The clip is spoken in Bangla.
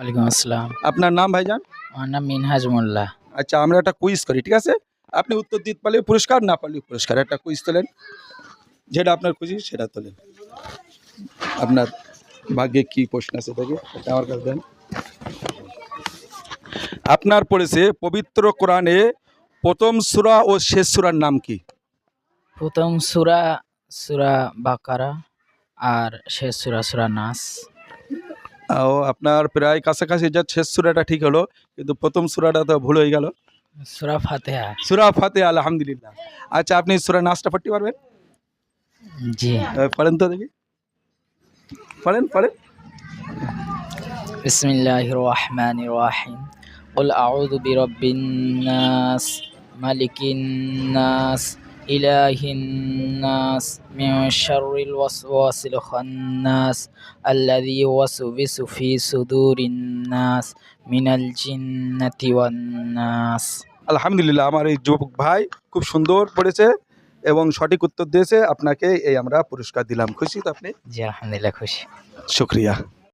ওয়ালাইকুম আসসালাম। আপনার নাম ভাইজান? আমার নাম মিনহাজ মোল্লা। আচ্ছা আমরা একটা কুইজ করি ঠিক আছে? আপনি উত্তর দিতে পারলে পুরস্কার না পারলে পুরস্কার? একটা কুইজ তোলেন। যেটা আপনার খুশি সেটা তোলেন। আপনার ভাগ্যে কি প্রশ্ন আছে দেখে এটা আমার কাছে দেন। আপনার পড়েছে পবিত্র কোরআনে প্রথম সূরা ও শেষ সূরার নাম কি? প্রথম সুরা সুরা বাকারা আর শেষ সুরা সুরা নাস। ও আপনার প্রায় কাছাকাছি যা শেষ সূরাটা ঠিক হলো কিন্তু প্রথম সূরাটা তো ভুল হয়ে গেল সুরা ফাতেহা সূরা ফাতে আলহামদুলিল্লাহ আচ্ছা আপনি সূরা নাচটা পড়তে পারবেন জি আহ, পড়েন তো দেখি পড়েন পড়েন بسم الله الرحمن الرحيم قل أعوذ برب الناس ملك الناس إله الناس من شر الوسواس الخناس الذي يوسوس في صدور الناس من الجنة والناس আলহামদুলিল্লাহ আমার এই যুবক ভাই খুব সুন্দর পড়েছে এবং সঠিক উত্তর দিয়েছে আপনাকে এই আমরা পুরস্কার দিলাম খুশি তো আপনি জি আলহামদুলিল্লাহ খুশি শুক্রিয়া